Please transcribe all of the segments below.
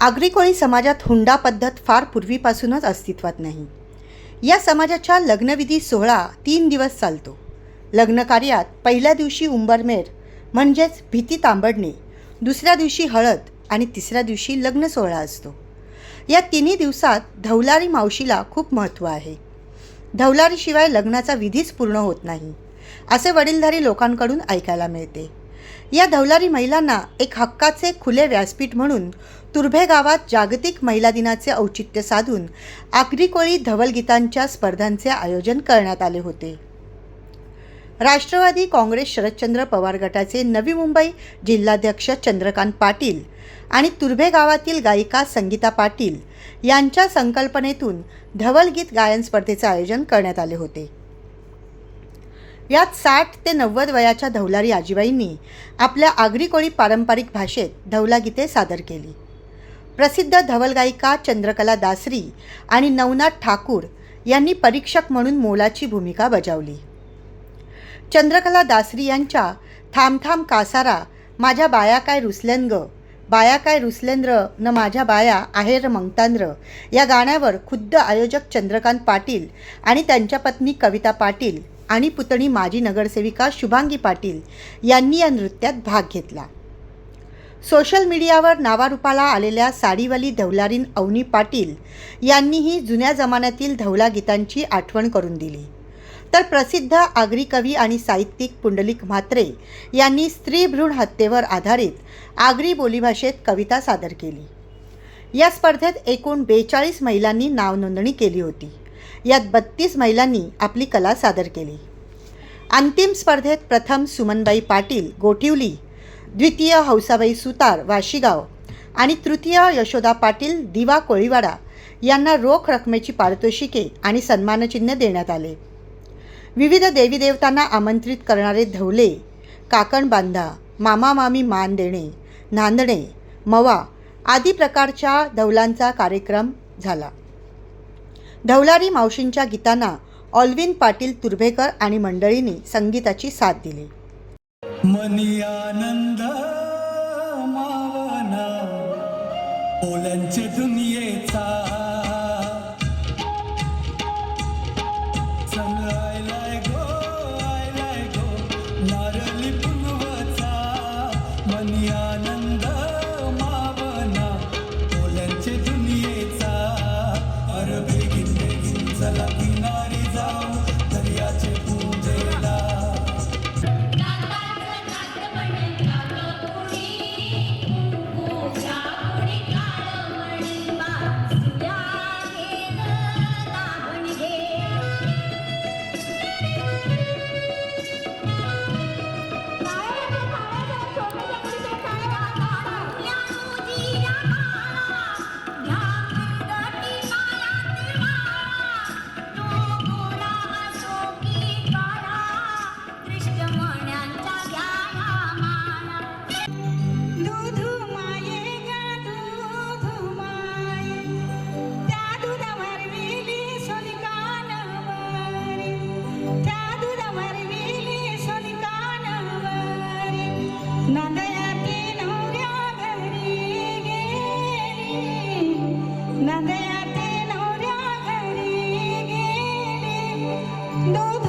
आगरी कोळी समाजात हुंडा पद्धत फार पूर्वीपासूनच अस्तित्वात नाही. या समाजाच्या लग्नविधी सोहळा तीन दिवस चालतो. लग्नकार्यात पहिल्या दिवशी उंबरमेर म्हणजेच भीती तांबडणे दुसऱ्या दिवशी हळद आणि तिसऱ्या दिवशी लग्न सोहळा असतो. या तिन्ही दिवसात धवलारी मावशीला खूप महत्त्व आहे. धवलारीशिवाय लग्नाचा विधीच पूर्ण होत नाही असे वडीलधारी लोकांकडून ऐकायला मिळते. या धवलारी महिलांना एक हक्काचे खुले व्यासपीठ म्हणून तुर्भे गावात जागतिक महिला दिनाचे औचित्य साधून आगरी कोळी धवलगीतांच्या स्पर्धांचे आयोजन करण्यात आले होते. राष्ट्रवादी काँग्रेस शरदचंद्र पवार गटाचे नवी मुंबई जिल्हाध्यक्ष चंद्रकांत पाटील आणि तुर्भे गावातील गायिका संगीता पाटील यांच्या संकल्पनेतून धवलगीत गायन स्पर्धेचे आयोजन करण्यात आले होते. यात साठ ते नव्वद वयाच्या धवलारी आजीबाईंनी आपल्या आगरी कोळी पारंपरिक भाषेत धवलागीते सादर केली. प्रसिद्ध धवल गायिका चंद्रकला दासरी आणि नवनाथ ठाकूर यांनी परीक्षक म्हणून मोलाची भूमिका बजावली. चंद्रकला दासरी यांच्या थांब थांब कासारा माझ्या बाया काय रुसलेंग ग? बाया काय रुसलेंद्र न माझ्या बाया आहेर मंगतांद्र या गाण्यावर खुद्द आयोजक चंद्रकांत पाटील आणि त्यांच्या पत्नी कविता पाटील आणि पुतणी माजी नगरसेविका शुभांगी पाटील यांनी या नृत्यात भाग घेतला. सोशल मीडियावर नावारूपाला आलेल्या साडीवाली धवलारीन अवनी पाटील यांनीही जुन्या जमान्यातील धवला गीतांची आठवण करून दिली. तर प्रसिद्ध आगरी कवी आणि साहित्यिक पुंडलिक म्हात्रे यांनी स्त्री भ्रूण हत्येवर आधारित आगरी बोलीभाषेत कविता सादर केली. या स्पर्धेत एकूण बेचाळीस महिलांनी नावनोंदणी केली होती. यात बत्तीस महिलांनी आपली कला सादर केली. अंतिम स्पर्धेत प्रथम सुमनबाई पाटील गोठिवली द्वितीय हौसाबाई सुतार वाशीगाव. आणि तृतीय यशोदा पाटील दिवा कोळीवाडा यांना रोख रकमेची पारितोषिके आणि सन्मानचिन्ह देण्यात आले. विविध देवीदेवतांना आमंत्रित करणारे धवले काकण बांधा मामा मामी मान देणे नांदणे मवा आदी प्रकारच्या धवलांचा कार्यक्रम झाला. धवलारी मावशींच्या गीतांना ऑल्विन पाटील तुर्भेकर आणि मंडळींनी संगीताची साथ दिली. मनी आनंद No!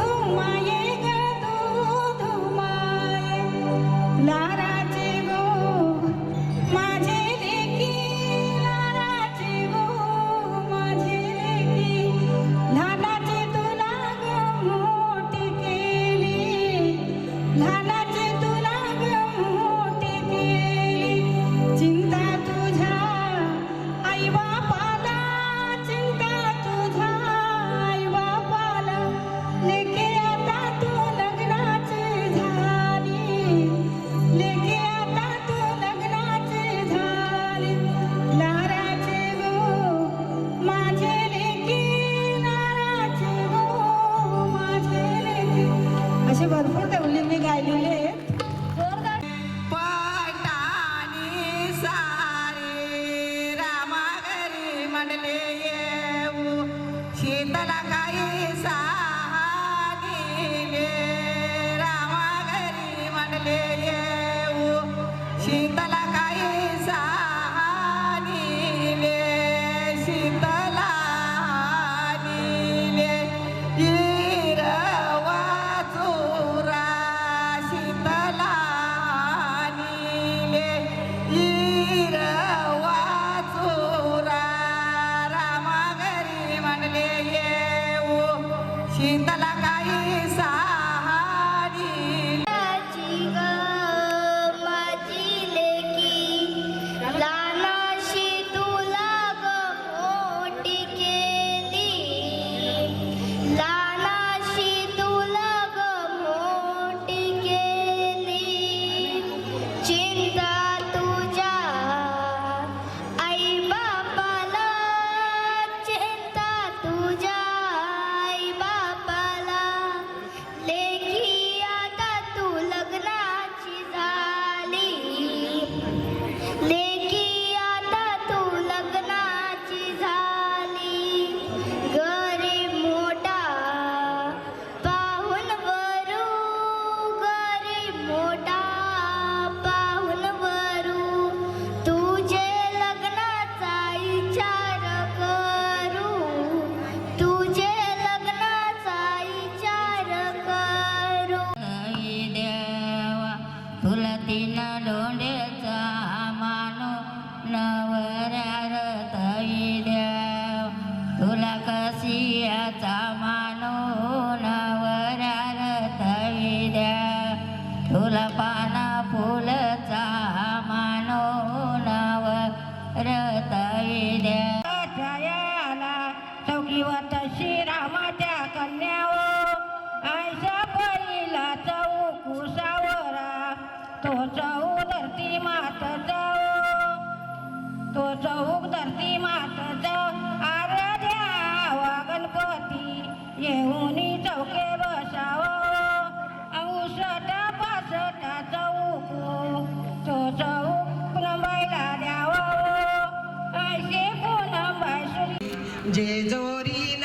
जेजोरी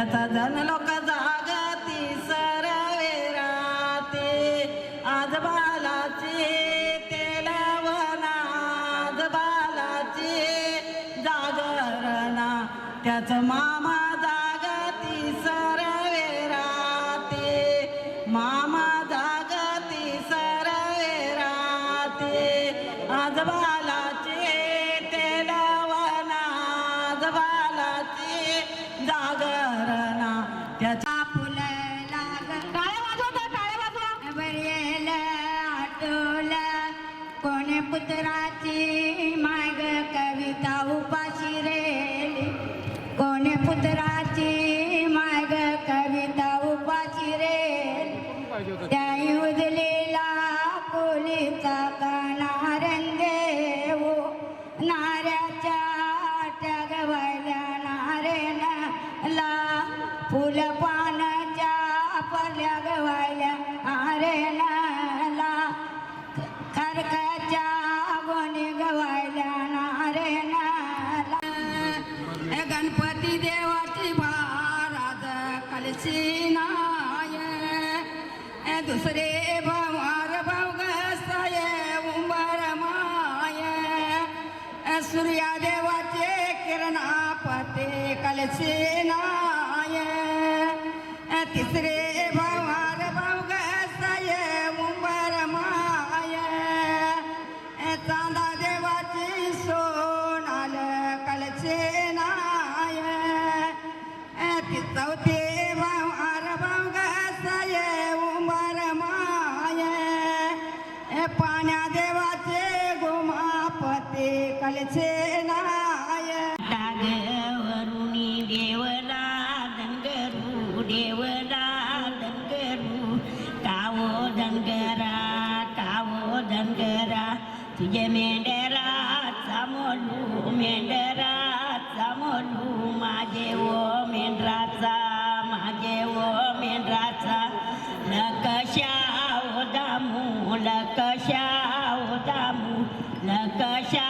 يتدلق with the right नाय दुसरे भावार भाव गसाय उंबर माय। सूर्या देवाचे किरणा पते नाय। लकशा ओ लकशा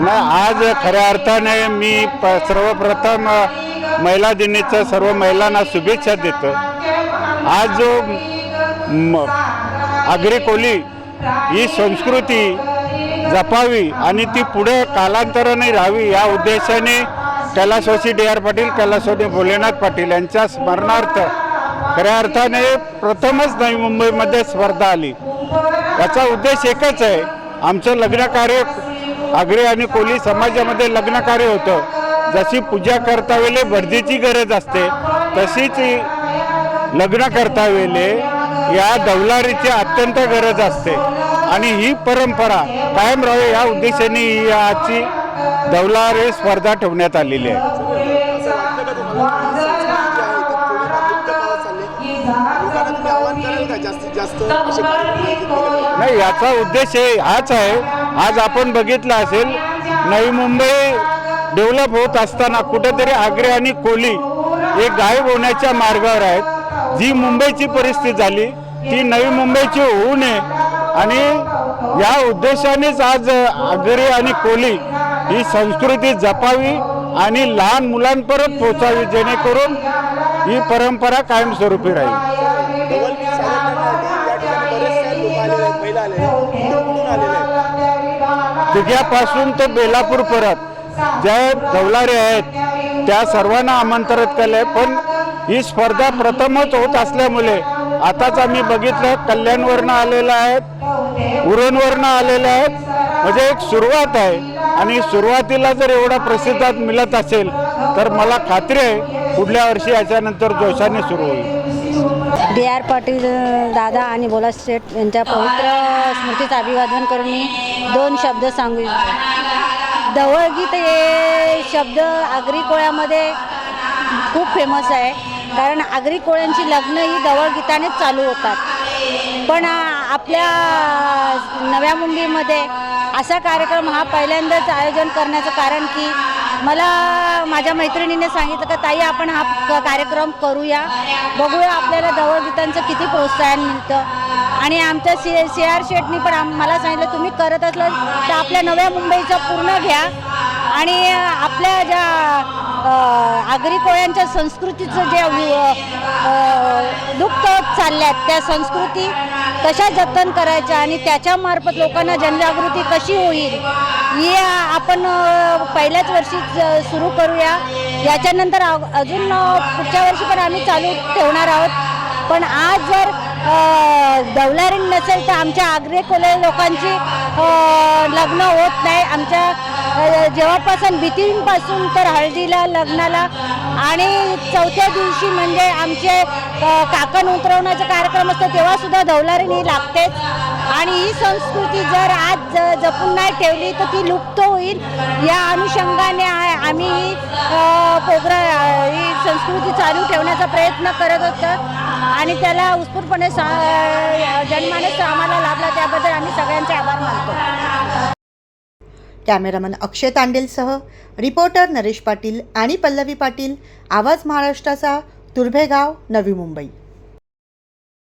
ना आज खऱ्या अर्थाने मी प सर्वप्रथम महिला दिनीचं सर्व महिलांना शुभेच्छा देतो. आज जो म आगरी कोली ही संस्कृती जपावी आणि ती पुढे कालांतराने राहावी या उद्देशाने कैलासवासी डी आर पाटील कैलासवासी भोलेनाथ पाटील यांच्या स्मरणार्थ खऱ्या अर्थाने प्रथमच नवी मुंबईमध्ये स्पर्धा आली. याचा उद्देश एकच आहे आमचं लग्न कार्य आग्रे आणि कोली समाजामध्ये लग्न कार्य होतं. जशी पूजा करता वेळे वर्दीची गरज असते तशीच लग्न करता वेळे या दौलारीची अत्यंत गरज असते. आणि ही परंपरा कायम राहावी या उद्देशाने याची आजची दौलारी स्पर्धा ठेवण्यात आलेली आहे. जास्त नाही याचा उद्देश हाच आहे. आज आपण बघितलं असेल नवी मुंबई डेव्हलप होत असताना कुठेतरी आग्रे आणि कोली हे गायब होण्याच्या मार्गावर आहेत. जी मुंबईची परिस्थिती झाली ती नवी मुंबईची होऊ नये. आणि या उद्देशानेच आज आगरी आणि कोली ही संस्कृती जपावी आणि लहान मुलांपर्यंत पोचावी जेणेकरून ही परंपरा कायमस्वरूपी राहील. तुझ्यापासून ते बेलापूर परत. ज्या दौलारे आहेत त्या सर्वांना आमंत्रित केलंय. पण ही स्पर्धा प्रथमच होत असल्यामुळे आताच आम्ही बघितलं कल्याणवरनं आलेलं आहेत उरणवरनं आलेलं आहेत. म्हणजे एक सुरुवात आहे. आणि सुरुवातीला जर एवढा प्रसिद्धात मिळत असेल तर मला खात्री आहे पुढल्या वर्षी याच्यानंतर जोशाने सुरू होईल. डी आर पाटील दादा आणि बोला शेठ यांच्या पवित्र स्मृतीचं अभिवादन करून मी दोन शब्द सांगू इच्छिते दवळगीत हे शब्द आगरी कोळ्यामध्ये खूप फेमस आहे. कारण आगरी कोळ्यांची लग्न ही दवळगीतानेच चालू होतात. पण आपल्या नव्या मुंबईमध्ये असा कार्यक्रम हा पहिल्यांदाच आयोजन करण्याचं कारण की मला माझ्या मैत्रिणीने सांगितलं का ताई आपण हा कार्यक्रम करूया. बघूया आपल्याला दवळगीतांचं किती प्रोत्साहन मिळतं. आणि आमच्या सी सी आर शेटनी पण आम मला सांगितलं तुम्ही करत असलं तर आपल्या नव्या मुंबईचं पूर्ण घ्या. आणि आपल्या ज्या आगरी कोळ्यांच्या संस्कृतीचं जे लुप्त होत चालल्या आहेत त्या संस्कृती कशा जतन करायच्या आणि त्याच्यामार्फत लोकांना जनजागृती कशी होईल ही आपण पहिल्याच वर्षी सुरू करूया. याच्यानंतर अजून पुढच्या वर्षी पण आम्ही चालू ठेवणार आहोत. पण आज जर अ, नसेल तर आमच्या आग्रे कोले लोकांची लग्न होत नाही. आमच्या जेव्हापासून भीतींपासून तर हळदीला लग्नाला. आणि चौथ्या दिवशी म्हणजे आमचे काकण उतरवण्याचा कार्यक्रम असतो तेव्हासुद्धा सुद्धा ही लागतेच. आणि ही संस्कृती जर आज ज- जपून नाही ठेवली तर ती लुप्त होईल. या अनुषंगाने आम्ही ही ही संस्कृती चालू ठेवण्याचा प्रयत्न करत होतं. आणि त्याला उत्स्फूर्तपणे सा जनमानस आम्हाला लाभला. त्याबद्दल आम्ही सगळ्यांचे आभार मानतो. कॅमेरामन अक्षय तांडेलसह रिपोर्टर नरेश पाटील आणि पल्लवी पाटील. आवाज महाराष्ट्राचा तुर्भेगाव नवी मुंबई.